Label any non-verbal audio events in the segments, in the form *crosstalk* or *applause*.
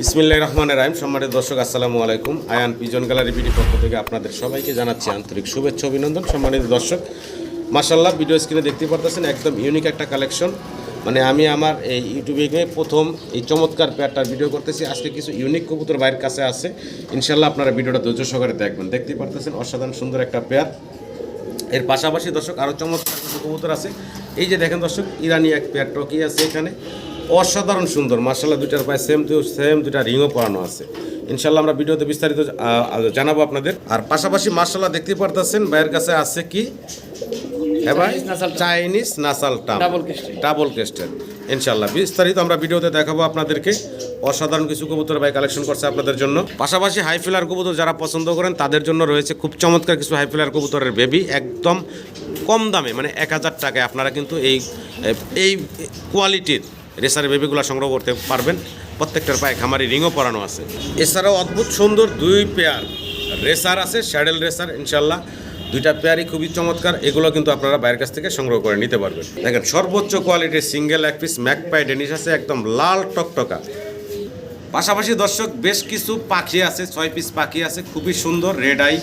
বিসমিল্লাহ রহমান রাহিম। সম্মানিত দর্শক, আসসালামু আলাইকুম। আয়ান পিজন গ্যালারি বিডি পক্ষ থেকে আপনাদের সবাইকে জানাচ্ছি আন্তরিক শুভেচ্ছা, অভিনন্দন। সম্মানিত দর্শক মাসাল্লাহ ভিডিও স্ক্রিনে দেখতে পারতেছেন একদম ইউনিক একটা কালেকশন মানে আমি আমার এই ইউটিউবে প্রথম এই চমৎকার পেয়ারটার ভিডিও করতেছি। আজকে কিছু ইউনিক কবুতর বাইরের কাছে আছে। ইনশাল্লাহ আপনারা ভিডিওটা ধৈর্য সহকারে দেখবেন। দেখতে পারতেছেন অসাধারণ সুন্দর একটা পেয়ার এর পাশাপাশি দর্শক আরও চমৎকার কবুতর আছে। এই যে দেখেন দর্শক, ইরানি এক পেয়ার টকি আছে এখানে। অসাধারণ সুন্দর মার্শাল্লাহ দুইটার পায়ে সেম টু সেম দুটা রিংও পরানো আছে। ইনশাল্লাহ আমরা ভিডিওতে বিস্তারিত জানাব আপনাদের। আর পাশাপাশি মার্শাল্লাহ দেখতে পারতেছেন ভাইয়ের কাছে আছে কি? চাইনিজ নাসাল টাম ডাবল কেস্টের ইনশাল্লাহ বিস্তারিত আমরা ভিডিওতে দেখাবো আপনাদেরকে। অসাধারণ কিছু কবুতর ভাই কালেকশন করছে আপনাদের জন্য। পাশাপাশি হাই ফিলার কবুতর যারা পছন্দ করেন তাদের জন্য রয়েছে খুব চমৎকার কিছু হাই ফিলার কবুতরের বেবি একদম কম দামে মানে এক হাজার টাকায়। আপনারা কিন্তু এই এই কোয়ালিটির রেসারের বেবিগুলো সংগ্রহ করতে পারবেন। প্রত্যেকটার পায়ে খামারি রিংও পরানো আছে। এছাড়াও অদ্ভুত সুন্দর দুই পেয়ার রেসার আছে স্যাডেল রেসার ইনশাল্লাহ দুইটা পেয়ারই খুবই চমৎকার, এগুলো কিন্তু আপনারা বাইরের কাছ থেকে সংগ্রহ করে নিতে পারবেন। দেখেন, সর্বোচ্চ কোয়ালিটির সিঙ্গেল এক পিস ম্যাকপাই ডেনিস আছে, একদম লাল টকটকা। পাশাপাশি দর্শক, বেশ কিছু পাখি আছে, ছয় পিস পাখি আছে, খুবই সুন্দর, রেড আই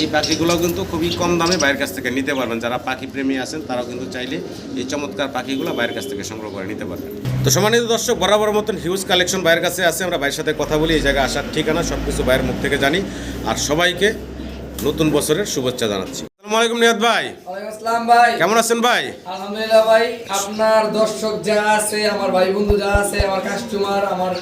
এই পাখিগুলো কিন্তু খুবই কম দামে বাইরের কাছ থেকে নিতে পারবেন। যারা পাখি প্রেমী আছেন তারাও কিন্তু চাইলে এই চমৎকার পাখিগুলো বাইরের কাছ থেকে সংগ্রহ করে নিতে পারবেন। তো সম্মানিত দর্শক বরাবর মতন হিউজ কালেকশন বাইরের কাছে আছে। আমরা বাইরের সাথে কথা বলি এই জায়গায় আসার ঠিকানা সব কিছু বাইরের মুখ থেকে জানি। আর সবাইকে নতুন বছরের শুভেচ্ছা জানাচ্ছি। নিয়াদ ভাই। আসসালাম ভাই। কেমন আছেন ভাই? আলহামদুলিল্লাহ ভাই আপনার দর্শক যা আছে আমার ভাই বন্ধু যা আছে আমার কাস্টমার আমার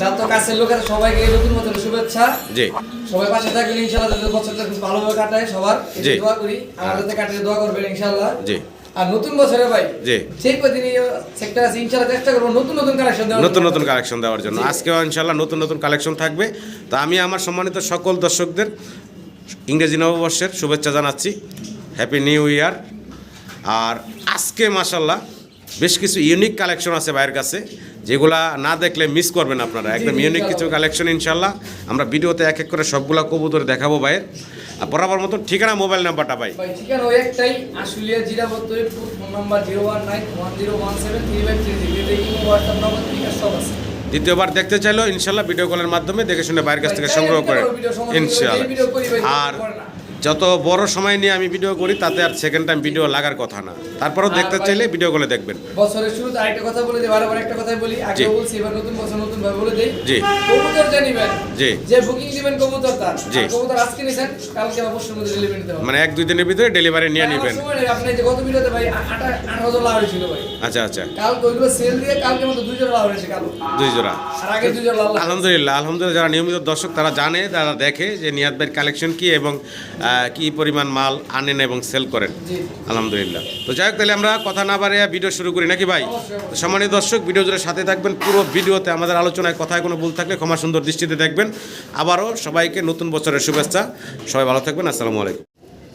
যত কাছের লোক আছে সবাইকে নতুন বছরের শুভেচ্ছা। জি। সবাই পাশে থাকবেন ইনশাআল্লাহ যাতে বছরটা খুব ভালোভাবে কাটায় সবার। দোয়া করি আমার যাতে কাটিয়ে দোয়া করবেন ইনশাআল্লাহ। জি। আর নতুন বছরে ভাই জি। সেই সেক্টর আছে ইনশাআল্লাহ চেষ্টা করব নতুন নতুন কালেকশন দেওয়ার নতুন নতুন কালেকশন দেওয়ার জন্য। আজকেও ইনশাল্লাহ নতুন নতুন কালেকশন থাকবে। তো আমি আমার সম্মানিত সকল দর্শকদের ইংরেজি নববর্ষের শুভেচ্ছা জানাচ্ছি। হ্যাপি নিউ ইয়ার আর আজকে মাসাল্লাহ বেশ কিছু ইউনিক কালেকশন আছে ভাইয়ের কাছে যেগুলা না দেখলে মিস করবেন আপনারা। একদম ইউনিক কিছু কালেকশন ইনশাল্লাহ। আমরা ভিডিওতে এক এক করে সবগুলা কবুতর দেখাবো ভাইয়ের। আর বরাবর মতন ঠিকানা মোবাইল নাম্বারটা ভাই। ভাই ঠিকানা ওই একটাই আশুলিয়া জিরা phone number zero one nine one zero one seven three five three three WhatsApp number সব আছে। দ্বিতীয়বার দেখতে চাইলেও ইনশাল্লাহ ভিডিও কলের মাধ্যমে দেখে শুনে বাইরের কাছ থেকে সংগ্রহ করে ইনশাল্লাহ। আর যত বড় সময় নিয়ে আমি ভিডিও করি তাতে আর সেকেন্ড টাইম ভিডিও লাগার কথা না। তারপরেও দেখতে চাইলে ভিডিও কলে দেখবেন। বছরের শুরুতে আরেকটা কথা বলে দিই বারবার একটা কথাই বলি আগে বলছি এবার নতুন বছর নতুন ভাবে বলে দেই। জি। কবুতর যে নিবেন জি। যে বুকিং দিবেন কবুতর তার। জি। কবুতর আজকে নিছেন কালকে বা পরশুর মধ্যে ডেলিভারি দিতে হবে। মানে এক দুই দিনের ভিতরে ডেলিভারি নিয়ে নেবেন। আপনি যে গত ভিডিওতে ভাই আটা আট হাজার লাভ হয়েছিল ভাই। আচ্ছা আচ্ছা। কাল ওইগুলো সেল দিয়ে কালকে মতো দুই জোড়া লাভ হয়েছে কাল। দুই জোড়া। আর আগে দুই জোড়া লাভ আলহামদুলিল্লাহ আলহামদুলিল্লাহ যারা নিয়মিত দর্শক তারা জানে তারা দেখে যে নিয়াদ ভাইয়ের কালেকশন কি এবং কি পরিমাণ মাল আনেন এবং সেল করেন? আলহামদুলিল্লাহ। তো যাই হোক তাহলে আমরা কথা না বাড়িয়ে ভিডিও শুরু করি নাকি ভাই? সম্মানিত দর্শক ভিডিও জুড়ে সাথে থাকবেন পুরো ভিডিওতে আমাদের আলোচনায় কথায় কোনো ভুল থাকলে ক্ষমা সুন্দর দৃষ্টিতে দেখবেন। আবারও সবাইকে নতুন বছরের শুভেচ্ছা। সবাই ভালো থাকবেন আসসালামু আলাইকুম।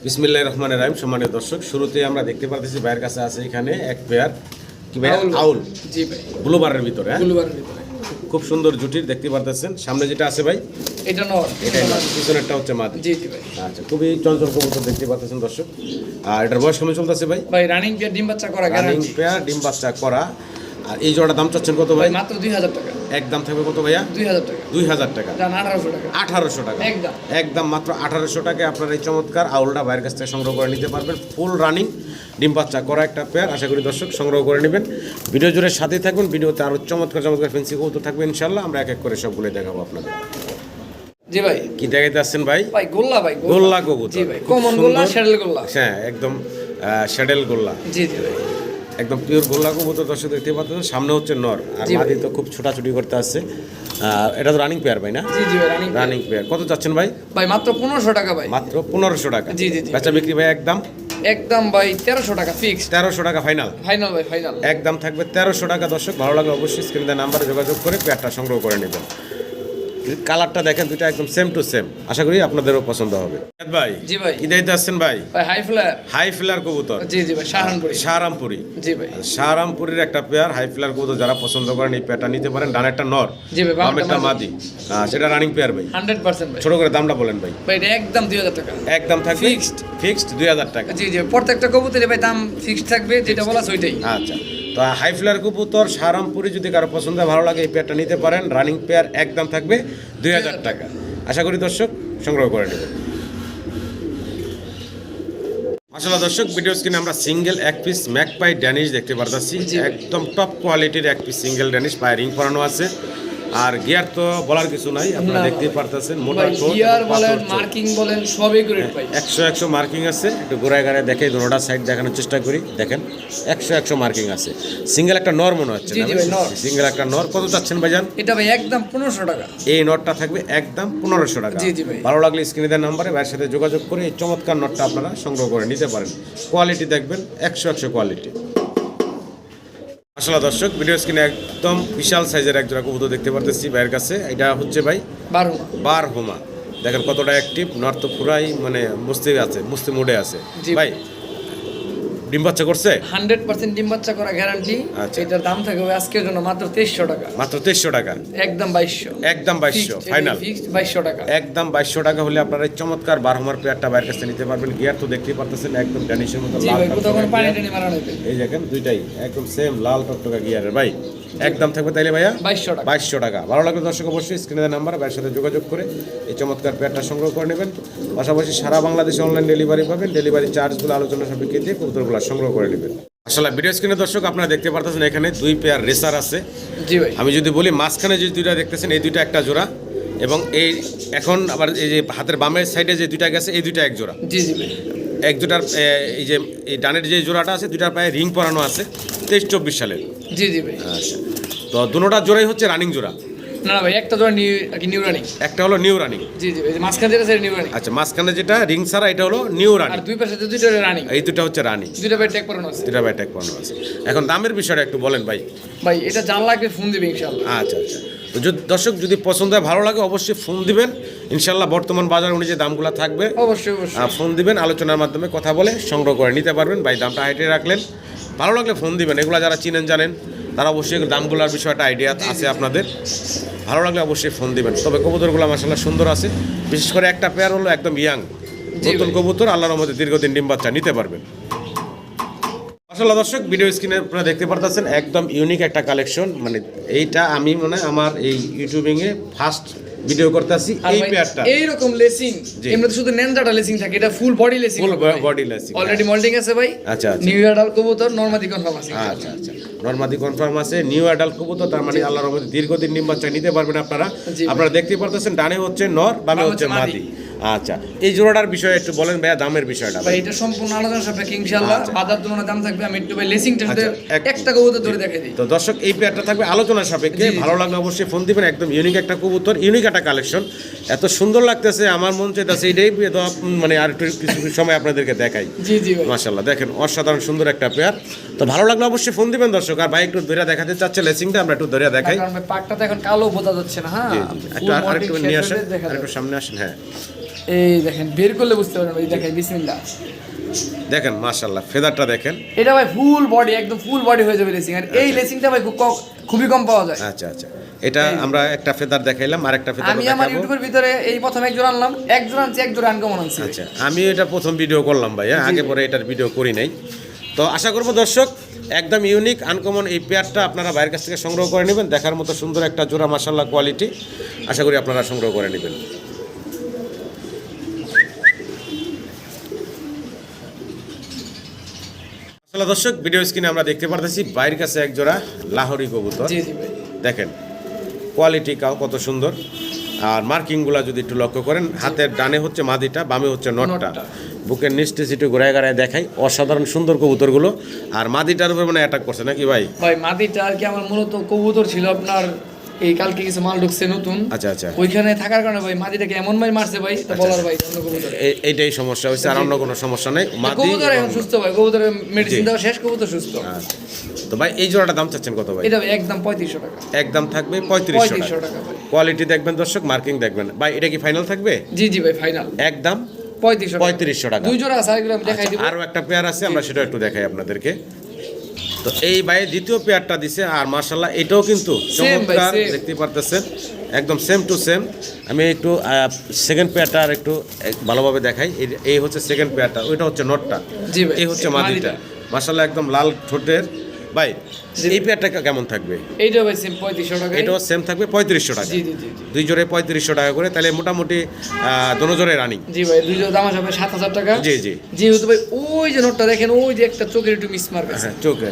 বিসমিল্লাহ রহমানের রাহিম সম্মানীয় দর্শক শুরুতে আমরা দেখতে পারতেছি ভাইয়ের কাছে আছে এখানে এক পেয়ার কি ভাই? আউল। জি ভাই। ব্লুবারের ভিতরে হ্যাঁ? গুলবারের ভিতরে। খুব সুন্দর জুটির দেখতে পারতেছেন। সামনে যেটা আছে ভাই এটা নর। মাদি পিছনেরটা হচ্ছে মাদি। জি জি ভাই। আচ্ছা খুবই চঞ্চল কবুতর দেখতে পারতেছেন দর্শক। আর এটার বয়স কেমন চলতেছে ভাই? ভাই রানিং পেয়ার ডিম বাচ্চা করা রানিং পেয়ার ডিম বাচ্চা করা। আর এই জোড়া দাম চাচ্ছেন কত ভাই? মাত্র দুই হাজার টাকা। একদম থাকবে কত ভাইয়া? দুই হাজার টাকা। দুই হাজার টাকা। আঠারোশো টাকা। আঠারোশো টাকা। একদম। একদম মাত্র আঠারোশো টাকায় আপনার এই চমৎকার আউলটা বাইরের কাছ থেকে সংগ্রহ করে নিতে পারবেন। ফুল রানিং ডিম বাচ্চা করা একটা পেয়ার আশা করি দর্শক সংগ্রহ করে নেবেন। ভিডিও জুড়ে সাথেই থাকবেন ভিডিওতে আরও চমৎকার চমৎকার ফেন্সি কৌতো থাকবে ইনশাল্লাহ আমরা এক এক করে সবগুলো দেখাবো আপনাদের। জি ভাই। কি দেখাইতে আসছেন ভাই? ভাই গোল্লা ভাই গোল্লা। কবুতর। জি ভাই কমন গোল্লা শ্যাডেল গোল্লা। হ্যাঁ একদম শ্যাডেল গোল্লা। জি জি ভাই। একদম পিওর গোল্লা কবুতর দর্শক দেখতে পাচ্ছেন। সামনে হচ্ছে নর আর মাদি তো খুব ছোটাছুটি করতে আসছে। এটা তো রানিং পেয়ার ভাই না? জি জি রানিং রানিং পেয়ার কত চাচ্ছেন ভাই? ভাই মাত্র পনেরোশো টাকা ভাই। মাত্র পনেরোশো টাকা। জি, জি, জি। বেচা বিক্রি ভাই একদম? একদম ভাই তেরোশো টাকা ফিক্সড তেরোশো টাকা ফাইনাল ফাইনাল ভাই ফাইনাল একদম থাকবে তেরোশো টাকা দর্শক। ভালো লাগলে অবশ্যই স্ক্রিনে নাম্বারে যোগাযোগ করে পেয়ারটা সংগ্রহ করে নেবেন। কালারটা দেখেন দুটো একদম সেম টু সেম আশা করি আপনাদেরও পছন্দ হবে। ভাই জি ভাই। দায়িত্বে আসছেন ভাই? ভাই হাই ফ্লায়ার হাই ফিলার কবুতর। জি জি ভাই শাহানপুরি শাহরামপুরি জি ভাই। শাহরামপুরের একটা পেয়ার হাই ফিলার কবুতর যারা পছন্দ করেন এই পেয়ারটা নিতে পারেন। ডানেরটা নর জি ভাই, বামেরটা মাদি। আহ, সেটা রানিং পেয়ার ভাই। হান্ড্রেড পার্সেন্ট ভাই। ছোট করে দামটা বলেন ভাই। ভাই এটা একদম দুই হাজার টাকা। একদম থাকবে? ফিক্সড ফিক্সড দুই হাজার টাকা। জি জি প্রত্যেকটা কবুতরে ভাই দাম ফিক্সড থাকবে যেটা বলা ওইটাই। আচ্ছা। তো হাই ফ্লার কবুতর সারামপুরি যদি কারও পছন্দ ভালো লাগে এই পেয়ারটা নিতে পারেন। রানিং পেয়ার একদম থাকবে দুই হাজার টাকা। আশা করি দর্শক সংগ্রহ করে নেবেন। আসলে দর্শক ভিডিও স্ক্রিনে আমরা সিঙ্গেল এক পিস ম্যাক পাই ড্যানিশ দেখতে পারতাছি। একদম টপ কোয়ালিটির এক পিস সিঙ্গেল ড্যানিশ পায়ে রিং পরানো আছে। আর গিয়ার তো বলার কিছু নাই আপনারা না, দেখতেই। পারতেছেন মোটা গিয়ার বলেন মার্কিং বলেন সবই গ্রেড ভাই একশো একশো মার্কিং আছে একটু গোড়ায় গাড়ায় দেখে দুটা সাইড দেখানোর চেষ্টা করি দেখেন একশো একশো মার্কিং আছে। সিঙ্গেল একটা নর মনে হচ্ছে নর। সিঙ্গেল একটা নর কত চাচ্ছেন ভাইজান? এটা ভাই একদম পনেরোশো টাকা। এই নটটা থাকবে একদম পনেরোশো টাকা। ভালো লাগলে স্ক্রিনে দেওয়ার নাম্বারে ভাইয়ের সাথে যোগাযোগ করে এই চমৎকার নটটা আপনারা সংগ্রহ করে নিতে পারেন। কোয়ালিটি দেখবেন একশো একশো কোয়ালিটি আসলে দর্শক ভিডিও স্ক্রিনে একদম বিশাল সাইজের এক জোড়া কবুতর দেখতে পারতেছি ভাইয়ের কাছে। এটা হচ্ছে ভাই বারো বার হোমা দেখেন কতটা অ্যাক্টিভ নর্থ পুরাই মানে মুস্তি আছে মুস্তি মোডে আছে। ভাই ডিম বাচ্চা করছে? হান্ড্রেড পার্সেন্ট ডিম বাচ্চা করা গ্যারান্টি। আচ্ছা। এটার দাম থাকবে আজকের জন্য মাত্র তেইশশো টাকা। মাত্র তেইশশো টাকা? একদম বাইশশো। একদম বাইশশো ফাইনাল বাইশশো টাকা। একদম বাইশশো টাকা হলে আপনারা এই চমৎকার বারহমার পেয়ারটা বাইরের কাছে নিতে পারবেন। গিয়ার তো দেখতেই পারতেছেন একদম ড্যানিশের মতো লাল এই দেখেন দুইটাই একদম সেম লাল টকটকা গিয়ারের। ভাই একদম থাকবে তাইলে ভাইয়া? বাইশশো টাকা। বাইশশো টাকা। ভালো লাগলে দর্শক অবশ্যই স্ক্রিনে নাম্বার ভাইয়ের সাথে যোগাযোগ করে এই চমৎকার পেয়ারটা সংগ্রহ করে নেবেন। পাশাপাশি সারা বাংলাদেশে অনলাইন ডেলিভারি পাবেন। ডেলিভারি চার্জগুলো আলোচনা সাপেক্ষে দিয়ে কবুতরগুলো সংগ্রহ করে নেবেন। আসলে ভিডিও স্ক্রিনে দর্শক আপনারা দেখতে পারতেছেন এখানে দুই পেয়ার রেসার আছে। জি ভাই। আমি যদি বলি মাঝখানে যে দুইটা দেখতেছেন এই দুইটা একটা জোড়া এবং এই এখন আবার এই যে হাতের বামের সাইডে যে দুইটা গেছে এই দুইটা এক জোড়া। জি জি ভাই। এক দুটার এই যে এই ডানের যে জোড়াটা আছে দুইটার পায়ে রিং পরানো আছে তেইশ চব্বিশ সালের। জি জি ভাই। আচ্ছা। তো দুটোটার জোড়াই হচ্ছে রানিং জোড়া। না না ভাই একটা জোড়া নিউ নিউ রানিং। একটা হলো নিউ রানিং। জি জি মাঝখানে যেটা সেটা নিউ রানিং। আচ্ছা মাঝখানে যেটা রিং ছাড়া এটা হলো নিউ আর রানিং। দুই পাশে যে দুইটা রানিং। এই দুটা হচ্ছে রানিং। দুইটা ভাই ট্যাগ করানো আছে। দুটা ট্যাগ পরানো আছে। এখন দামের বিষয়টা একটু বলেন ভাই। ভাই এটা জান লাগবে ফোন দিবে ইনশাআল্লাহ। আচ্ছা আচ্ছা। দর্শক যদি পছন্দ হয় ভালো লাগে অবশ্যই ফোন দিবেন। ইনশাল্লাহ বর্তমান বাজার অনুযায়ী দামগুলো থাকবে। অবশ্যই অবশ্যই। ফোন দিবেন আলোচনার মাধ্যমে কথা বলে সংগ্রহ করে নিতে পারবেন। ভাই দামটা হাইটে রাখলেন। ভালো লাগলে ফোন দিবেন। এগুলো যারা চিনেন জানেন তারা অবশ্যই দামগুলোর বিষয়টা আইডিয়া আছে আপনাদের। ভালো লাগলে অবশ্যই ফোন দিবেন। তবে কবুতরগুলো মাসাল্লাহ সুন্দর আছে। বিশেষ করে একটা পেয়ার হলো একদম ইয়াং নতুন কবুতর আল্লাহর মধ্যে দীর্ঘদিন ডিম বাচ্চা নিতে পারবেন। আসলে দর্শক ভিডিও স্ক্রিনে আপনারা দেখতে পারতেছেন একদম ইউনিক একটা কালেকশন মানে এইটা আমি মনে আমার এই ইউটিউবিং এ ফার্স্ট ভিডিও করতেছি এই পেয়ারটা এইরকম লেসিং। এমনিতে শুধু নেনজাটা লেসিং থাকে এটা full body lacing full body lacing already moulding আছে ভাই। আচ্ছা, আচ্ছা। নিউ ইয়ার ডাল কবুতর নরমাদি কনফার্ম আছে। আচ্ছা আচ্ছা নর্মাদি কনফার্ম আছে নিউ অ্যাডাল্ট কবুতর তার মানে আল্লাহর রহমতে দীর্ঘদিন ডিম বাচ্চা নিতে পারবেন আপনারা। আপনারা দেখতে পারতেছেন ডানে হচ্ছে নর বামে হচ্ছে মাদি। আচ্ছা এই জোড়াটার বিষয়ে একটু বলেন ভাইয়া দামের বিষয়টা। ভাই এটা সম্পূর্ণ আলোচনা সাপেক্ষে ইনশাআল্লাহ আচ্ছা। বাজার তুলনায় দাম থাকবে আমি একটু ভাই লেসিংটা আচ্ছা, এক- একটা কবুতর ধরে দেখাই দিই। তো দর্শক এই পেয়ারটা থাকবে আলোচনা সাপেক্ষে। ভালো লাগলে অবশ্যই ফোন দিবেন একদম ইউনিক একটা কবুতর ইউনিক একটা কালেকশন এত সুন্দর লাগতেছে আমার মন চাইতেছে এইটাই তো মানে আর একটু কিছু সময় আপনাদেরকে দেখাই। জি জি ভাই। মাশাল্লাহ দেখেন অসাধারণ সুন্দর একটা পেয়ার তো ভালো লাগলে অবশ্যই ফোন দিবেন দর্শক আর ভাই একটু ধরে দেখাতে চাচ্ছে লেসিংটা আমরা একটু ধরে দেখাই। পাকটা তো এখন কালো বোঝা যাচ্ছে না হ্যাঁ একটু আর- আরেকটু molding নিয়ে আসেন দেখা আরেকটু সামনে আসেন হ্যাঁ। এই দেখেন বের করলে বুঝতে পারবেন ভাই দেখাই বিসমিল্লাহ। দেখেন মাশাল্লাহ ফেদারটা দেখেন। এটা ভাই ফুল বডি একদম ফুল বডি হয়ে যাবে লেসিং আর এই লেসিংটা ভাই খুব খুবই কম পাওয়া যায়। আচ্ছা আচ্ছা। এটা আমরা একটা ফেদার দেখাইলাম আর একটা ফেদার আমি আমার ইউটিউবের ভিতরে এই প্রথম একজন আনলাম একজন আনছি একজন আনকমন আনছি। আচ্ছা আমি এটা প্রথম ভিডিও করলাম ভাই হ্যাঁ? আগে পরে এটার ভিডিও করি নাই। তো আশা করব দর্শক একদম ইউনিক আনকমন এই পেয়ারটা আপনারা বাইরের কাছ থেকে সংগ্রহ করে নেবেন দেখার মতো সুন্দর একটা জোড়া মাসাল্লাহ কোয়ালিটি আশা করি আপনারা সংগ্রহ করে নেবেন। আসলে দর্শক ভিডিও স্ক্রিনে আমরা দেখতে পারতেছি বাইরের কাছে এক জোড়া লাহোরি কবুতর। দেখেন কোয়ালিটি কাও কত সুন্দর। আর মার্কিংগুলো যদি একটু লক্ষ্য করেন হাতের ডানে হচ্ছে মাদিটা বামে হচ্ছে নটটা। বুকের নিচে সিটু ঘুরায় ঘুরায় দেখাই অসাধারণ সুন্দর কবুতরগুলো। আর মাদিটার উপর মানে অ্যাটাক করছে নাকি ভাই? ভাই মাদিটা আর কি আমার মূলত কবুতর ছিল আপনার এই কালকে কিছু মাল ঢুকছে নতুন। আচ্ছা আচ্ছা। ওইখানে থাকার কারণে ভাই মাদিটাকে এমন ভাই মারছে ভাই? বলার ভাই অন্য কবুতর। এইটাই সমস্যা হয়েছে আর অন্য কোনো সমস্যা নেই। কবুতর এখন সুস্থ ভাই কবুতরের মেডিসিন দেওয়া শেষ কবুতর সুস্থ। আচ্ছা। তো ভাই এই জোড়াটা দাম চাচ্ছেন কত ভাই? এটা একদম পঁয়ত্রিশশো টাকা। একদম থাকবে পঁয়ত্রিশশো টাকা। কোয়ালিটি দেখবেন দর্শক মার্কিং দেখবেন। ভাই এটা কি ফাইনাল থাকবে? জি জি ভাই ফাইনাল একদম পঁয়ত্রিশশো পঁয়ত্রিশশো টাকা। দুই জোড়া আছে আরও একটা পেয়ার আছে আমরা সেটা একটু দেখাই আপনাদেরকে। তো এই ভাই দ্বিতীয় পেয়ারটা দিছে আর মার্শাল্লাহ এটাও কিন্তু চমৎকার দেখতে পারতেছেন একদম সেম টু সেম আমি একটু সেকেন্ড পেয়ারটা আর একটু ভালোভাবে দেখাই। এই- হচ্ছে সেকেন্ড পেয়ারটা ওইটা হচ্ছে নটটা। এই হচ্ছে মাদিটা। মার্শাল্লাহ একদম লাল ঠোঁটের ভাই এই পেয়ারটা কেমন থাকবে? এইটা ভাই সেম পঁয়ত্রিশশো টাকা এটাও সেম থাকবে পঁয়ত্রিশশো টাকা। জি জি জি জি। দুই জোড়ে পঁয়ত্রিশশো টাকা করে তাহলে মোটামুটি দোনো জোড়ে রানিং জি ভাই দুইজন দাম আসবে সাত হাজার টাকা। জি জি। যেহেতু ভাই ওই যে নোটটা দেখেন ওই যে একটা চোখের একটু মিস মার্ক আছে। হ্যাঁ চোখে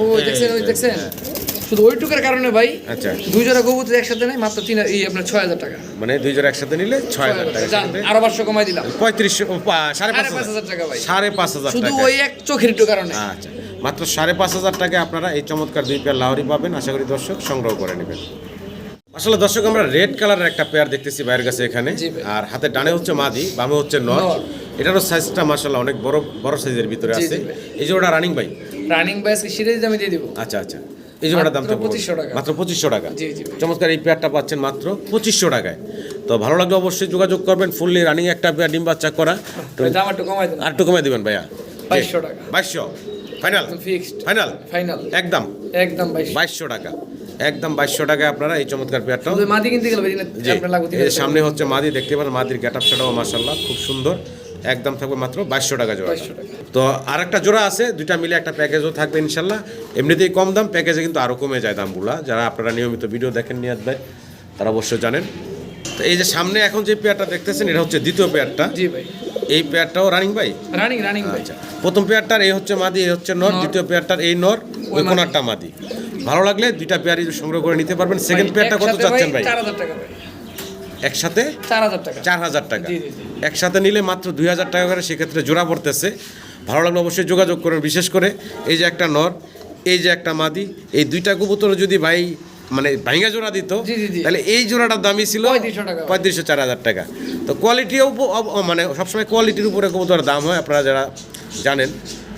ওই দেখছেন ওই দেখছেন? শুধু ওইটুকের কারণে ভাই আচ্ছা। দুই জোড়া কবুতর একসাথে নেই মাত্র তিন এই আপনার ছয় হাজার টাকা। মানে দুই জোড়া একসাথে নিলে ছয় হাজার টাকা আরও পাঁচশো কমাই দিলাম। পঁয়ত্রিশশো ও, সাড়ে পাঁচ হাজার। টাকা ভাই। সাড়ে পাঁচ হাজার শুধু ওই এক চোখের একটু কারণে। আচ্ছা। মাত্র সাড়ে পাঁচ হাজার টাকায় আপনারা এই চমৎকার দুই পেয়ার লাহরি পাবেন। আশা করি দর্শক সংগ্রহ করে নেবেন। আসলে দর্শক আমরা রেড কালারের একটা পেয়ার দেখতেছি বাইরের কাছে এখানে। আর হাতে ডানে হচ্ছে মাদি বামে হচ্ছে নর। এটারও সাইজটা মাসাল্লাহ অনেক বড় বড় সাইজের ভিতরে আছে। এই যে ওটা রানিং ভাই রানিং ব্যাস সিরিজ আমি দিয়ে দিব। আচ্ছা আচ্ছা। এই যে ওটার দাম মাত্র 2500 টাকা। মাত্র পঁচিশশো টাকা। চমৎকার এই পেয়ারটা পাচ্ছেন মাত্র পঁচিশশো টাকায়। তো ভালো লাগলে অবশ্যই যোগাযোগ করবেন ফুললি রানিং একটা পেয়ার ডিম বাচ্চা করা। দাম একটু কমাই আর দেবেন ভাইয়া। বাইশশো টাকা। বাইশশো। ফাইনাল ফিক্সড ফাইনাল ফাইনাল একদম একদম বাইশ. বাইশশো টাকা। একদম বাইশশো টাকায় আপনারা এই চমৎকার পেয়ারটাও শুধু মাদি কিনতে গেলে। সামনে হচ্ছে মাদি দেখতে পারেন মাদির গেট আপ সেটাও মার্শাল্লাহ খুব সুন্দর। একদম থাকবে মাত্র বাইশশো টাকা জোড়া 2200 টাকা। তো আরেকটা জোড়া আছে দুইটা মিলে একটা প্যাকেজও থাকবে ইনশাল্লাহ এমনিতেই কম দাম প্যাকেজে কিন্তু আরও কমে যায় দামগুলা। যারা আপনারা নিয়মিত ভিডিও দেখেন নিয়াদ ভাই তারা অবশ্যই জানেন। তো এই যে সামনে এখন যে পেয়ারটা দেখতেছেন এটা হচ্ছে দ্বিতীয় পেয়ারটা। জি ভাই। এই পেয়ারটাও রানিং ভাই রানিং রানিং ভাই প্রথম পেয়ারটার এই হচ্ছে মাদি এই হচ্ছে নর। দ্বিতীয় পেয়ারটার এই নর ওই। কোনারটা মাদি। ভালো লাগলে দুইটা পেয়ারই সংগ্রহ করে নিতে পারবেন। সেকেন্ড পেয়ারটা কত একসাথে চাচ্ছেন ভাই? চার হাজার টাকা ভাই। একসাথে? চার হাজার টাকা। চার হাজার টাকা। একসাথে নিলে মাত্র দুই হাজার টাকা করে সেক্ষেত্রে জোড়া পড়তেছে। ভালো লাগলে অবশ্যই যোগাযোগ করবেন বিশেষ করে এই যে একটা নর এই যে একটা মাদি এই দুইটা কবুতর যদি ভাই মানে ভাইঙ্গা জোড়া দিত। তাহলে এই জোড়াটার দামই ছিল 3500 টাকা। পঁয়ত্রিশশো চার হাজার টাকা। তো কোয়ালিটিও মানে সবসময় কোয়ালিটির উপরে কবুতরের দাম হয় আপনারা যারা জানেন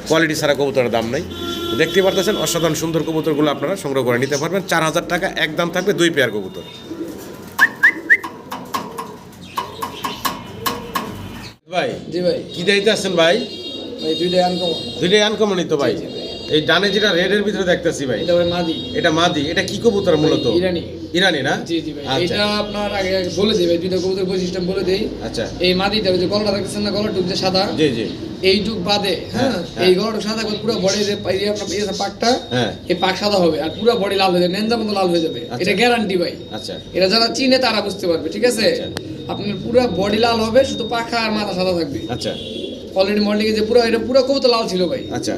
কোয়ালিটি ছাড়া কবুতরের দাম নাই। দেখতে পারতেছেন অসাধারণ সুন্দর কবুতরগুলো আপনারা সংগ্রহ করে নিতে পারবেন। চার হাজার টাকা একদম থাকবে দুই পেয়ার কবুতর। ভাই জি ভাই। কি দিতে আছেন ভাই? দুইটাই আনকমন দুইটাই আনকমনই তো ভাই। এই ডানে যেটা রেডের ভিতরে দেখতেছি ভাই এটা মাদি। এটা মাদি এটা কি কবুতর মূলত? ইরানি। ইরানি না? জি জি ভাই। আচ্ছা। এটা আপনার আগে বলে দিই ভাই দুইটা কবুতর বৈশিষ্ট্য বলে দেই। আচ্ছা। এই মাদিটা যে গলাটা না গলাটা যে সাদা? জি জি। এইটুক বাদে হ্যাঁ হ্যাঁ। এই গলাটা সাদা করে পুরো বডি যে পাই আপনার এই পাকটা হ্যাঁ। এই পাক সাদা হবে আর পুরো বডি লাল হয়ে যাবে নেন্দা মতো লাল হয়ে যাবে। আচ্ছা। এটা গ্যারান্টি ভাই। আচ্ছা। এটা যারা চিনে তারা বুঝতে পারবে ঠিক আছে? আচ্ছা। আপনার পুরো বডি লাল হবে শুধু পাখা আর মাথা সাদা থাকবে। আচ্ছা। অলরেডি মর্নিং যে পুরো এটা পুরো কবুতর লাল ছিল ভাই। আচ্ছা।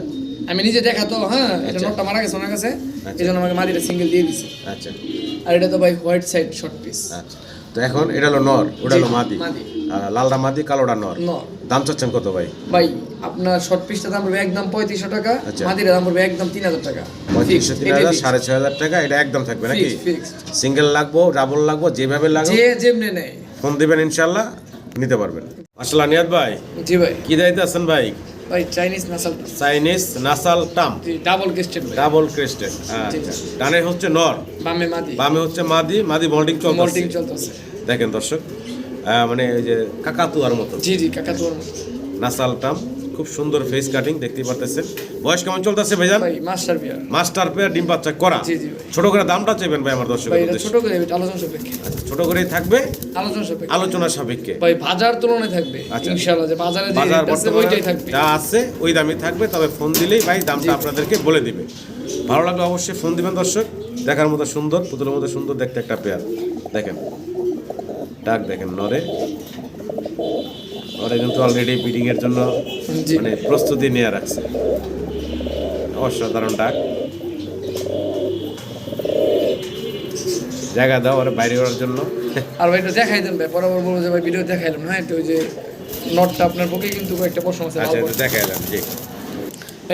আমি নিজে দেখা তো হ্যাঁ এটা আচ্ছা। নোটটা মারা গেছে ওনার কাছে আচ্ছা। এই জন্য আমাকে মাদিটা সিঙ্গেল দিয়ে দিছে। আচ্ছা। আর এটা তো ভাই হোয়াইট সাইড শর্ট পিস আচ্ছা। তো এখন এটা হলো নর ওটা হলো মাদি। লালটা মাদি কালোটা নর। দাম চাচ্ছেন কত ভাই? ভাই আপনার শর্ট পিসটা দাম পড়বে একদম পঁয়ত্রিশশো টাকা আচ্ছা। মাদির দাম পড়বে একদম তিন হাজার টাকা। পঁয়ত্রিশশো তিন হাজার সাড়ে ছয় হাজার টাকা এটা একদম থাকবে নাকি। সিঙ্গেল লাগবো ডাবল লাগবো যেভাবে লাগবে যে যেমনে নেয়। ফোন দিবেন ইনশাল্লাহ নিতে পারবেন। আসলে নিয়াদ ভাই। জি ভাই। কি দায়িত্ব আছেন ভাই? ভাই চাইনিজ নাসাল চাইনিজ নাসাল টাম ডাবল গেস্টেড ডাবল ক্রেস্টেড ডানে হচ্ছে নর। বামে মাদি। বামে হচ্ছে মাদি মাদি মল্টিং চলতেছে। মল্টিং চলতেছে। দেখেন দর্শক মানে ওই যে কাকাতুয়ার মতো। জি জি কাকাতুয়ার মতো। নাসাল টাম খুব সুন্দর ফেস কাটিং দেখতে পারতেছেন। বয়স কেমন চলতেছে ভাইজান? ভাই মাস্টার বিয়ার মাস্টার পেয়ার ডিম বাচ্চা করা জি, জি ভাই। ছোট করে দামটা চাইবেন ভাই আমার উদ্দেশ্যে। ছোট করে আলোচনা সাপেক্ষে। ছোট করেই থাকবে? আলোচনা সাপেক্ষে। আলোচনা সাপেক্ষে। ভাই বাজার তুলনায় থাকবে আচ্ছা। ইনশাআল্লাহ যে বাজারে যে ওইটাই থাকবে। যা আছে ওই দামই থাকবে তবে ফোন দিলেই ভাই দামটা আপনাদেরকে বলে দিবে। ভালো লাগলে অবশ্যই ফোন দিবেন দর্শক। দেখার মতো সুন্দর পুতুলের মতো সুন্দর দেখতে একটা পেয়ার দেখেন। ডাক দেখেন নরে নরে কিন্তু অলরেডি বিডিং এর জন্য মানে প্রস্তুতি নিয়ে রাখছে। অসাধারণ ডাক। জায়গা দাও ওরা বাইরে করার জন্য। আর ভাই এটা দেখাই দেন ভাই বরাবর বলব যে ভাই ভিডিও দেখাইলাম না একটু ওই যে নটটা আপনার বুকে কিন্তু একটা প্রশ্ন আছে আচ্ছা এটা দেখা এলাম জি।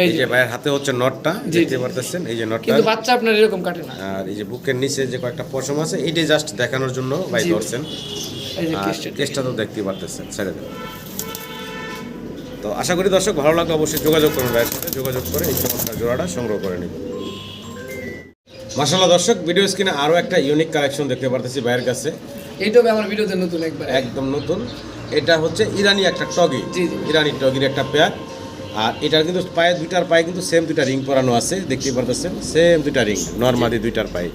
এই যে ভাইয়ের হাতে হচ্ছে নটটা দেখতে পারতেছেন? এই যে নটটা কিন্তু বাচ্চা আপনার এরকম কাটে না। আর এই যে বুকের নিচে যে কয়েকটা পশম আছে এইটাই জাস্ট দেখানোর জন্য ভাই। ধরছেন। কেসটা কেসটা তো দেখতেই পারতেছেন ছেড়ে দেবেন তো আশা করি দর্শক ভালো লাগলে অবশ্যই যোগাযোগ করুন ভাইয়ের সাথে যোগাযোগ করে এই চমৎকার জোড়াটা সংগ্রহ করে নিন। মাসাল্লাহ দর্শক ভিডিও স্ক্রিনে আরও একটা ইউনিক কালেকশন দেখতে পারতেছি ভাইয়ের কাছে। এইটাও আমার ভিডিওতে নতুন একবার। একদম নতুন। এটা হচ্ছে ইরানি একটা টগি। ইরানি টগির একটা পেয়ার আর এটার কিন্তু পায়ে দুইটার পায়ে কিন্তু সেম দুইটা রিং পরানো আছে দেখতেই পারতেছেন? সেম দুইটা রিং নর্মালি দুইটার পায়ে।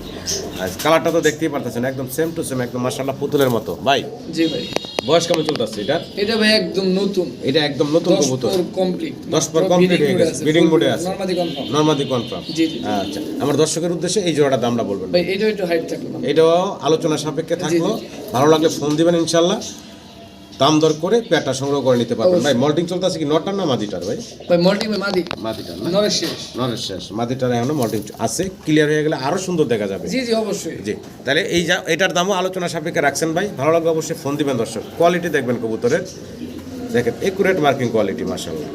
আর কালারটা তো দেখতেই পারতেছেন একদম সেম টু সেম একদম মার্শাল্লাহ পুতুলের মতো। ভাই জি ভাই। বয়স কেমন চলতেছে এটা এটা ভাই একদম নতুন। এটা একদম নতুন কবুতর। কমপ্লিট দশ পর complete হয়ে গেছে, এ আছে। কনফার্ম কনফার্ম জি জি আচ্ছা আমার দর্শকের উদ্দেশ্যে এই জোড়াটা দামটা বলবেন। ভাই এটা একটু হাইট থাকল। এটাও আলোচনা সাপেক্ষে থাকল। ভালো লাগলে ফোন দিবেন ইনশাল্লাহ দাম দর করে পেয়ারটা সংগ্রহ করে নিতে পারবেন। ভাই মল্টিং চলতেছে কি নটার না মাদিটার ভাই? ভাই মল্টিং মাদি মাদিটার না? নরেশ শেষ। নরেশ শেষ। মাদিটার এখনও মল্টিং আছে ক্লিয়ার হয়ে গেলে আরও সুন্দর দেখা যাবে। জি জি অবশ্যই। জি তাহলে এই যা এটার দামও আলোচনা সাপেক্ষে রাখছেন ভাই। ভালো লাগবে অবশ্যই ফোন দিবেন দর্শক। কোয়ালিটি দেখবেন কবুতরের। দেখেন একুরেট মার্কিং কোয়ালিটি মাসাল্লাহ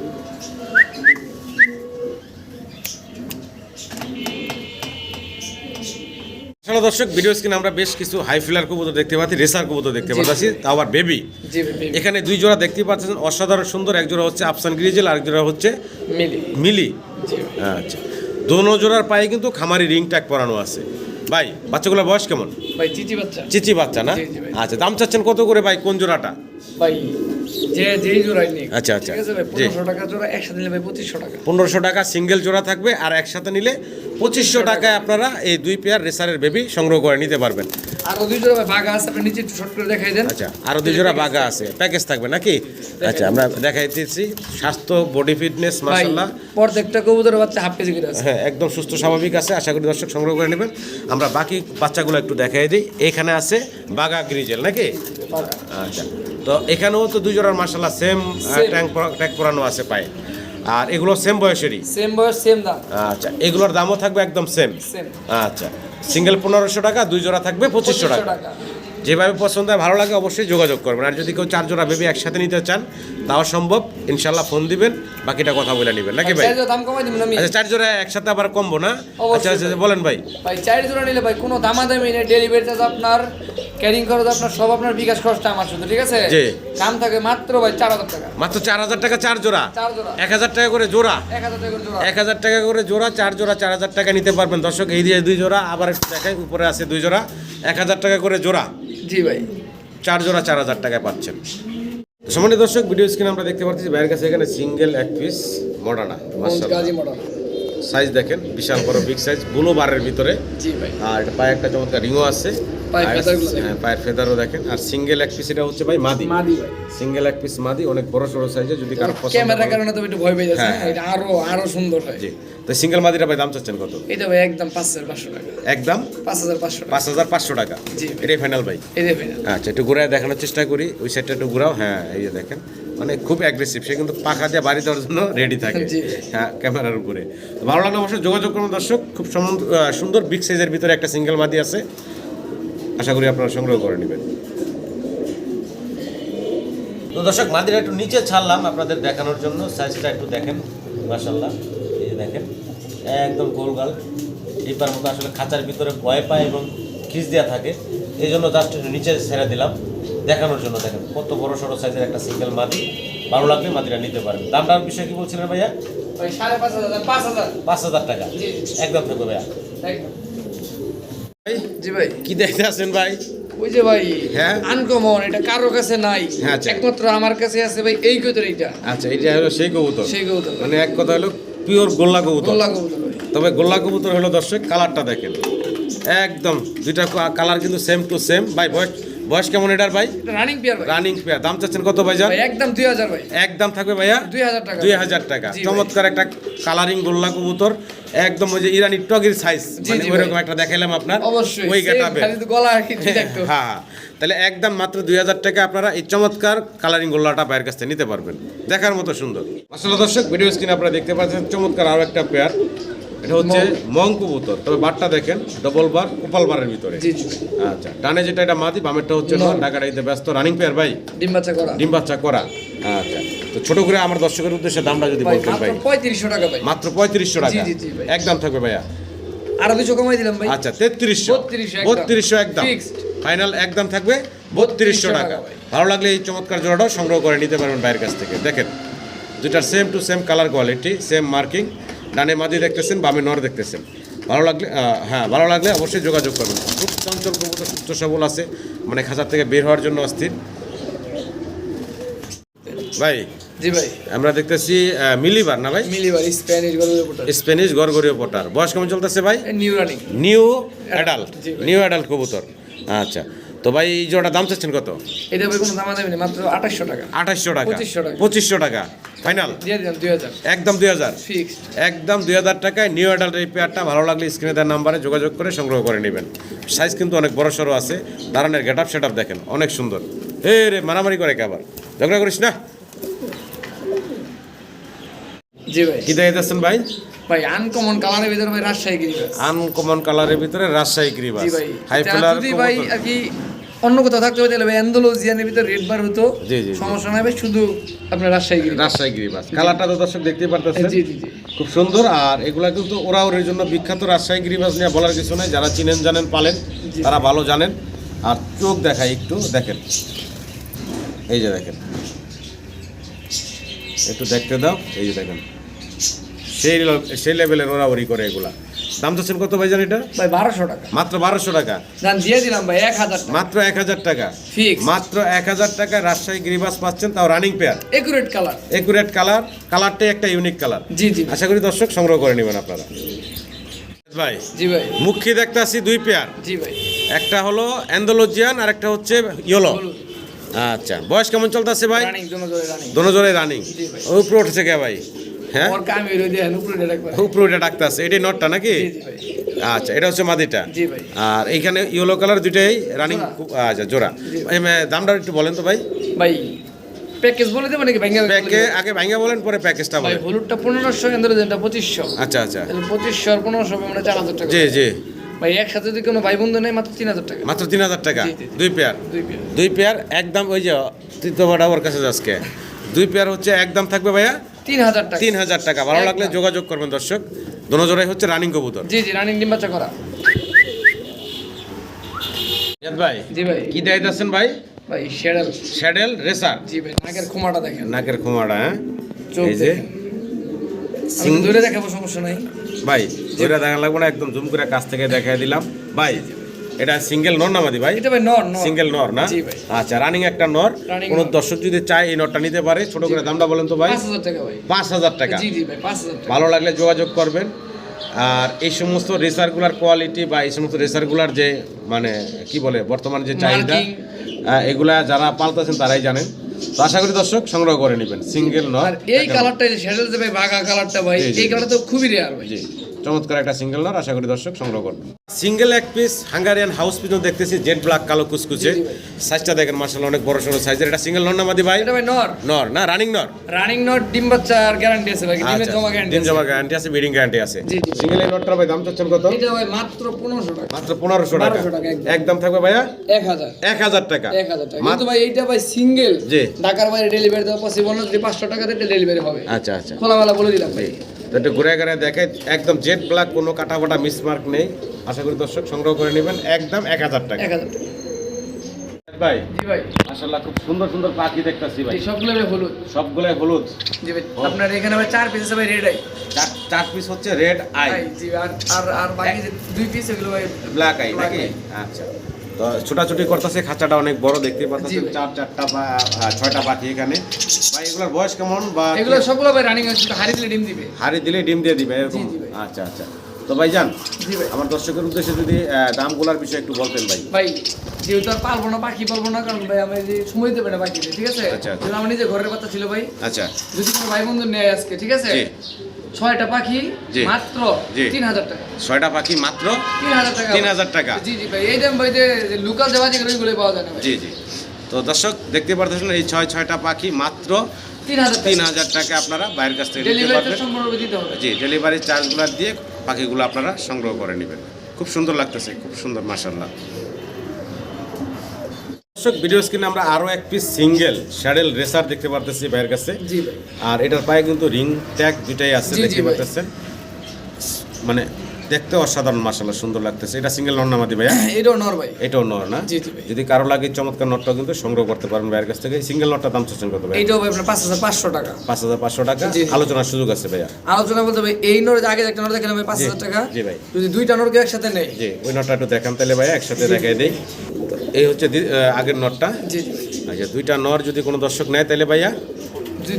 আসলে দর্শক ভিডিও স্ক্রিনে আমরা বেশ কিছু হাই ফিলার কবুতর দেখতে পাচ্ছি রেসার কবুতর দেখতে পাচ্ছি আবার বেবি। এখানে দুই জোড়া দেখতে পাচ্ছেন অসাধারণ সুন্দর এক জোড়া হচ্ছে আফসান গ্রিজেল আর এক জোড়া হচ্ছে মিলি। আচ্ছা। দোনো জোড়ার পায়ে কিন্তু খামারি রিং ট্যাগ পরানো আছে। ভাই বাচ্চাগুলোর বয়স কেমন? ভাই চিচি বাচ্চা। চিচি বাচ্চা না। আচ্ছা দাম চাচ্ছেন কত করে ভাই কোন জোড়াটা? ভাই যে যেই জোড়াই নেই আচ্ছা, আচ্ছা। ঠিক আছে ভাই জি। পনেরোশো টাকা জোড়া একসাথে নিলে ভাই পঁচিশশো টাকা। পনেরোশো টাকা সিঙ্গেল জোড়া থাকবে আর একসাথে নিলে টাকায় আপনারা এই দুই পেয়ার রেসারের বেবি সংগ্রহ করে নিতে পারবেন। আরও দুই জোড়া বাঘা আছে আপনি নিচে একটু শর্ট করে দেখাই দেন। আচ্ছা আরও দুই জোড়া বাঘা আছে প্যাকেজ থাকবে নাকি? আচ্ছা আমরা দেখাই দিচ্ছি স্বাস্থ্য বডি ফিটনেস প্রত্যেকটা বাচ্চা হাফ কেজি করে আছে। হ্যাঁ একদম সুস্থ স্বাভাবিক আছে আশা করি দর্শক সংগ্রহ করে নেবেন। আমরা বাকি বাচ্চাগুলো একটু দেখাই দিই। এখানে আছে বাঘা গ্রিজেল নাকি? আচ্ছা। তো এখানেও তো দুই জোড়ার মাসাল্লাহ সেম। ট্যাঙ্ক ট্যাঙ্ক পরানো আছে পায়ে। আর এগুলো সেম বয়সেরই? সেম বয়স সেম দাম। আচ্ছা এগুলোর দামও থাকবে একদম সেম আচ্ছা সিঙ্গেল পনেরোশো টাকা দুই জোড়া থাকবে পঁচিশশো টাকা। যেভাবে পছন্দ হয় ভালো লাগে অবশ্যই যোগাযোগ করবেন। আর যদি কেউ চার জোড়া ভেবে একসাথে নিতে চান তাও সম্ভব। ইনশাল্লাহ ফোন দিবেন বাকিটা কথা বলে নেবেন। নাকি ভাই? দাম কমাই আমি? আচ্ছা চার জোড়া একসাথে আবার কমবো না? আচ্ছা আচ্ছা বলেন ভাই। ভাই চার জোড়া নিলে ভাই কোনো দামাদামি নেই। ডেলিভারি চার্জ আপনার ক্যারিং খরচ আপনার সব আপনার বিকাশ খরচটা আমার শুধু ঠিক আছে? জি। দাম থাকে মাত্র ভাই চার হাজার টাকা। মাত্র চার হাজার টাকা চার জোড়া? চার জোড়া। এক হাজার টাকা করে জোড়া? এক হাজার টাকা করে জোড়া। এক হাজার টাকা করে জোড়া চার জোড়া চার হাজার টাকা নিতে পারবেন। দর্শক এই দিয়ে দুই জোড়া আবার একটু দেখাই উপরে আছে দুই জোড়া। এক হাজার টাকা করে জোড়া। জি ভাই। চার জোড়া চার হাজার টাকায় পাচ্ছেন। সমানি দর্শক ভিডিও স্ক্রিনে আমরা দেখতে পাচ্ছি বাইরের কাছে এখানে সিঙ্গেল এক পিস মডানা সাইজ দেখেন বিশাল বড় বিগ সাইজ ব্লু বারের ভিতরে। আর এটা পায়ে একটা চমৎকার রিংও আছে। পায়ের দেখেন। হ্যাঁ, ফেদারও দেখেন। আর সিঙ্গেল এক পিস এটা হচ্ছে ভাই মাদি। সিঙ্গেল এক পিস মাদি অনেক বড় সড়ো সাইজে যদি কারও ক্যামেরার কারণে তো একটু ভয় পেয়ে যাচ্ছে হ্যাঁ, হ্যাঁ। এটা আরও আরও সুন্দর হয়। জি। তো সিঙ্গেল মাদিটা ভাই দাম চাচ্ছেন কত? এটা ভাই একদম পাঁচ হাজার পাঁচশো টাকা। একদম? পাঁচ হাজার পাঁচশো টাকা। পাঁচ হাজার পাঁচশো টাকা? জি। এটাই ফাইনাল ভাই? এই দেবে না আচ্ছা একটু ঘুরায় দেখানোর চেষ্টা করি। ওই সাইডটা একটু ঘুরাও। হ্যাঁ এই যে দেখেন। মানে খুব অ্যাগ্রেসিভ সে কিন্তু পাখা দিয়ে বাড়ি দেওয়ার জন্য রেডি থাকে। হ্যাঁ ক্যামেরার উপরে। ভালো লাগল অবশ্যই। যোগাযোগ করুন দর্শক। খুব সুন্দর বিগ সাইজের ভিতরে একটা সিঙ্গেল মাদি আছে। আশা করি আপনারা সংগ্রহ করে নেবেন। তো দর্শক মাদিরা একটু নিচে ছাড়লাম আপনাদের দেখানোর জন্য। সাইজটা একটু দেখেন। মাসাল্লাহ যে দেখেন একদম গোলগাল এইবার মতো আসলে খাঁচার ভিতরে ভয় পায় এবং খিস দেওয়া থাকে। এই জন্য জাস্ট একটু নিচে ছেড়ে দিলাম। দেখানোর জন্য দেখেন কত বড় সড়ো সাইজের একটা সিঙ্গেল মাদি ভালো লাগলে মাদিরা নিতে পারেন দামটার বিষয়ে কি বলছিলেন ভাইয়া? পাঁচ হাজার টাকা। একদম থাকবে ভাইয়া। ভাই জি ভাই কি দেখতে আছেন ভাই? ওই যে ভাই হ্যাঁ। আনকমন এটা কারও কাছে নাই। হ্যাঁ, আচ্ছা। একমাত্র আমার কাছে আছে ভাই এই কবুতর আচ্ছা এটা হলো সেই কবুতর? সেই কবুতর। মানে এক কথা হলো পিওর গোল্লা কবুতর। তবে গোল্লা কবুতর হলো দর্শক কালারটা দেখেন। একদম দুইটা কালার কিন্তু সেম টু সেম বাই বয়স বয়স কেমন এটার ভাই? রানিং পেয়ার রানিং পেয়ার দাম চাচ্ছেন কত ভাই যান একদম দুই হাজার ভাই। একদম থাকবে ভাইয়া? দুই হাজার টাকা। দুই হাজার টাকা। চমৎকার একটা কালারিং গোল্লা কবুতর। একদম ওই যে ইরানি টগির সাইজ মানে ওইরকম একটা দেখাইলাম আপনার। অবশ্যই। ওই গেটাবে খালি গলা কি দেখতো হ্যাঁ হ্যাঁ। তাহলে একদম মাত্র দুই হাজার টাকা আপনারা এই চমৎকার কালারিং গোল্লাটা ভাইয়ের কাছ থেকে নিতে পারবেন। দেখার মতো সুন্দর। আসলে দর্শক ভিডিও স্ক্রিনে আপনারা দেখতে পাচ্ছেন চমৎকার আরও একটা পেয়ার এটা হচ্ছে মং কবুতর তবে বারটা দেখেন ডবল বার কোপাল বারের ভিতরে। আচ্ছা ডানে যেটা এটা মাদি বামেরটা হচ্ছে ব্যস্ত রানিং পেয়ার ভাই। ডিম বাচ্চা করা। ডিম বাচ্চা করা। আচ্ছা তো ছোট করে আমার দর্শকের উদ্দেশ্যে দামটা যদি বলতেন ভাই। পঁয়ত্রিশশো টাকা ভাই। মাত্র পঁয়ত্রিশশো টাকা। একদম থাকবে ভাইয়া। আরও দুশো কমাই দিলাম ভাই? আচ্ছা তেত্রিশশো। বত্রিশশো একদম। ফাইনাল একদম থাকবে বত্রিশশো টাকা। টাকা ভালো লাগলে এই চমৎকার জোড়াটাও সংগ্রহ করে নিতে পারবেন বাইরের কাছ থেকে। দেখেন দুটার same to same colour quality same marking ডানে মাদি দেখতেছেন বামে নর দেখতেছেন। ভালো লাগলে হ্যাঁ ভালো লাগলে অবশ্যই যোগাযোগ করবেন। খুব চঞ্চল কবুতর সুস্থ সবল আছে। মানে খাঁচার থেকে বের হওয়ার জন্য অস্থির। ভাই জি ভাই। আমরা দেখতেছি মিলিবার না ভাই? মিলিবার স্প্যানিশ গরুর পোটার। স্প্যানিশ গরগরীয় পটার। বয়স কেমন চলতেছে ভাই? New running new adult new adult কবুতর। আচ্ছা তো ভাই এই জোড়া দাম চাচ্ছেন কত? এটা ভাই কোনো দামা দেবেন মাত্র আঠাশশো টাকা। আঠাশশো টাকা। 2500 টাকা। পঁচিশশো টাকা। ফাইনাল একদম দুই হাজার? একদম দুই হাজার টাকায় নিউ অ্যাডাল্ট এই পেয়ারটা ভালো লাগলে স্ক্রিনে দেওয়ার নাম্বারে যোগাযোগ করে সংগ্রহ করে নেবেন। সাইজ কিন্তু অনেক বড় সড়ো আছে। দারানের গেট আপ সেট আপ দেখেন অনেক সুন্দর। এ রে মারামারি করে কে আবার? ঝগড়া করিস না? জি ভাই। কি দেখাইতেছেন ভাই? ভাই আনকমন কালারের ভিতরে ভাই রাজশাহী গিরিবাস আনকমন কালারের ভিতরে রাজশাহী গ্রিবাস হাই ফেলার যদি ভাই আর কি অন্য কোথাও থাকতে হতো ভাই অ্যান্ডোলজিয়ানের ভিতরে রেড বার হতো। জি, জি। সমস্যা নাই শুধু আপনার রাজশাহী গিরিবাস রাজশাহী গ্রিবাস কালারটা তো দর্শক দেখতেই পারতেছেন। জি জি জি। খুব সুন্দর। আর এগুলা কিন্তু ওরা ওর জন্য বিখ্যাত রাজশাহী গিরিবাস নিয়ে বলার কিছু নাই। যারা চিনেন জানেন পালেন তারা ভালো জানেন। আর চোখ দেখায় একটু দেখেন। এই যে দেখেন। একটু দেখতে দাও। এই যে দেখেন। সেই সেই লেভেলের ওরা ওরি করে এগুলা। দাম চাচ্ছেন কত ভাই জান এটা? ভাই বারোশো টাকা। মাত্র বারোশো টাকা। দাম দিয়ে দিলাম ভাই এক হাজার মাত্র এক হাজার টাকা। মাত্র এক হাজার টাকা রাজশাহী গিরিবাস পাচ্ছেন তাও running pair accurate colour accurate colour কালারটাই একটা ইউনিক কালার জি জি। আশা করি দর্শক সংগ্রহ করে নেবেন আপনারা। ভাই জি ভাই। মুখী দেখতে আসি দুই পেয়ার জি ভাই। একটা হলো অ্যান্ডোলজিয়ান আর একটা হচ্ছে ইয়েলো আচ্ছা বয়স কেমন চলতেছে ভাই? দোনো জোরে রানিং জি উপরে উঠেছে কে ভাই? হ্যাঁ? দিয়ে উপরে এটাই নটটা নাকি? আচ্ছা এটা হচ্ছে মাদিটা। আর এইখানে ইয়েলো কালার দুইটাই রানিং আচ্ছা জোড়া। দামটা একটু বলেন তো ভাই। ভাই প্যাকেজ বলে নাকি প্যাকে আগে ভাঙ্গা বলেন পরে প্যাকেজটা বলেন। হলুদটা পনেরোশো এন্দ্রজনটা পঁচিশশো। আচ্ছা আচ্ছা। তাহলে পঁচিশশো আর পনেরোশো মানে চার হাজার টাকা। জি জি। ভাই একসাথে যদি কোনো ভাই বন্ধু নেই মাত্র তিন হাজার টাকা। মাত্র তিন হাজার টাকা। দুই পেয়ার দুই পেয়ার একদম ওই যে ওর কাছে আজকে দুই পেয়ার হচ্ছে একদম থাকবে ভাইয়া? তিন হাজার টাকা। তিন হাজার টাকা। ভালো লাগলে যোগাযোগ করবেন দর্শক। দোনো জোড়াই হচ্ছে রানিং কবুতর। জি জি রানিং ডিম বাচ্চা করা ভাই জি ভাই। কি দেখাইতেছেন ভাই? ভাই শেডাল। শ্যাডেল রেসার? জি ভাই নাকের দেখেন। নাকের খোমাটা হ্যাঁ? এই যে। দেখাবো সমস্যা নাই। ভাই ওইটা দেখা লাগবে না একদম জুম করে কাছ থেকে দেখাই দিলাম। ভাই এটা সিঙ্গেল নর ভাই? এটা ভাই নর সিঙ্গেল নর না? আচ্ছা রানিং একটা নর। কোন দর্শক যদি চায় এই নরটা নিতে পারে ছোট করে দামটা বলেন তো ভাই। পাঁচ হাজার টাকা ভাই। পাঁচ হাজার টাকা। জি জি ভাই পাঁচ হাজার টাকা। ভালো লাগলে যোগাযোগ করবেন। আর এই সমস্ত রেসারগুলার কোয়ালিটি বা এই সমস্ত রেসারগুলার যে মানে কি বলে বর্তমানে যে চাহিদা এগুলা যারা পাল্টাছেন তারাই জানেন। তো আশা করি দর্শক সংগ্রহ করে নেবেন। সিঙ্গেল নয়। এই কালারটা যে ভাই বাঘা কালারটা ভাই এই জি। কালারটা তো খুবই রেয়ার ভাই। জি চমৎকার একটা সিঙ্গেল নর আশা করি দর্শক সংগ্রহ করবেন। সিঙ্গেল এক পিস হাঙ্গারিয়ান হাউস পিজন দেখতেছি জেড ব্ল্যাক কালো কুচকুচে। সাইজটা দেখেন মার্শাল অনেক বড় সড়ো সাইজের এটা সিঙ্গেল নর নামাদি ভাই? এটা ভাই নর। নর না রানিং নর? রানিং নট ডিম বাচ্চার গ্যারান্টি আছে ভাই ডিমের আচ্ছা জমা গ্যারান্টি দিন জমা গ্যারান্টি আছে বিডিং গ্যারান্টি আছে। জি, জি। সিঙ্গেল এই নটটার ভাই দাম চাচ্ছেন কত? এটা ভাই মাত্র পনেরোশো টাকা। মাত্র পনেরোশো টাকা। 1200 টাকা একদম। থাকবে ভাইয়া? এক হাজার। এক হাজার টাকা। এক হাজার টাকা। মাত্র- কিন্তু ভাই এইটা ভাই সিঙ্গেল জি। ঢাকার বাইরে ডেলিভারি দেওয়া পসিবল না যদি পাঁচশো টাকাতে ডেলিভারি হবে। আচ্ছা আচ্ছা। খোলামেলা বলে দিলাম। ভাই একটু ঘুরে ঘুরে দেখে একদম জেড ব্ল্যাক কোনো কাটা ফাটা মিসমার্ক নেই। আশা করি দর্শক সংগ্রহ করে নেবেন একদম এক হাজার টাকা। এক হাজার টাকা। ভাই। জি ভাই। খুব সুন্দর সুন্দর পাখি দেখতেছি ভাই। হলুদ। সবগুলাই হলুদ। জি ভাই আপনার এখানে চার পিস আছে ভাই রেড আই চার পিস হচ্ছে রেড আই জি আর আর আর বাকি দুই পিস এগুলো ভাই ব্ল্যাক আই নাকি। আচ্ছা। তো ছোটাছুটি করতেছে খাঁচাটা অনেক বড় দেখতে ভাই। চার চারটা বা ছয়টা পাখি এখানে। ভাই এগুলোর বয়স কেমন বা এগুলো সবগুলো ভাই রানিং হারি দিলে ডিম দিবে। হাড়ি দিলে ডিম দিয়ে দিবে এরকম। আচ্ছা আচ্ছা। তো ভাই। যান আমার দর্শকের উদ্দেশ্যে যদি দামগুলার বিষয়ে একটু বলতেন ভাই। ভাই যেহেতু আর পালবো না পাখি পালবো না কারণ ভাই আমি যে সময় দেবে না পাখিতে ঠিক আছে? আচ্ছা, আচ্ছা। আমার নিজে ঘরের বাচ্চা ছিল ভাই। আচ্ছা। যদি কোনো ভাই বন্ধু নেয় আজকে ঠিক আছে। ছয়টা পাখি মাত্র তিন হাজার টাকা। ছয়টা পাখি মাত্র তিন হাজার টাকা। তিন হাজার টাকা। জি জি ভাই এই দাম ভাই যে লোকাল দেওয়া যেগুলো ওইগুলো পাওয়া যায় না জি জি। তো দর্শক দেখতে পারতেছেন এই ছয় ছয়টা পাখি মাত্র তিন হাজার তিন টাকা আপনারা বাইরের কাছ থেকে জি ডেলিভারি চার্জগুলো দিয়ে পাখিগুলো আপনারা সংগ্রহ করে নেবেন। খুব সুন্দর লাগতেছে খুব সুন্দর মাসাল্লাহ দর্শক ভিডিও স্ক্রিনে আমরা আরও এক পিস সিঙ্গেল স্যাডেল রেসার দেখতে পারতেছি বাইরের কাছে। আর এটার পায়ে কিন্তু রিং ট্যাগ দুটাই আছে দেখতে পারতেছেন। মানে দেখতে অসাধারণ মাসাল্লাহ সুন্দর লাগতেছে। এটা সিঙ্গেল নর নামাদি ভাইয়া? *coughs* এটাও নর ভাই। এটাও নর না? জি, জি ভাই। যদি কারও লাগে চমৎকার নটটা কিন্তু সংগ্রহ করতে পারেন ভাইয়ের কাছ থেকে। সিঙ্গেল নটটার দাম চাচ্ছেন কত ভাই এটাও ভাই আপনার পাঁচ হাজার পাঁচশো টাকা। পাঁচ হাজার পাঁচশো টাকা। আলোচনার সুযোগ আছে ভাইয়া। আলোচনা বলতে ভাই এই নর আগে একটা নর দেখেন ভাই পাঁচ হাজার টাকা। জি ভাই। যদি দুইটা নরকে একসাথে নেই জি ওই নটটা একটু দেখান তাহলে ভাইয়া একসাথে দেখাই দেই। এই হচ্ছে আগের নটটা জি আচ্ছা দুইটা নর যদি কোনো দর্শক নেয় তাহলে ভাইয়া?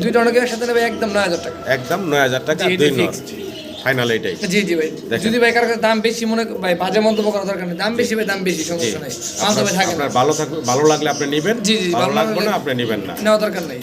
দুইটা অনেক একসাথে নেবে একদম নয় হাজার টাকা। একদম নয় হাজার টাকা দুই নর। ফাইনাল এটাই জি জি ভাই। যদি ভাই কারও দাম বেশি মনে ভাই বাজে মন্তব্য করার দরকার নেই। দাম বেশি ভাই দাম বেশি সমস্যা নাই। আমার তবে থাকে ভালো থাকবে ভালো লাগলে আপনি নেবেন। জি, জি, ভালো লাগবে না আপনি নেবেন না। নেওয়া দরকার নেই।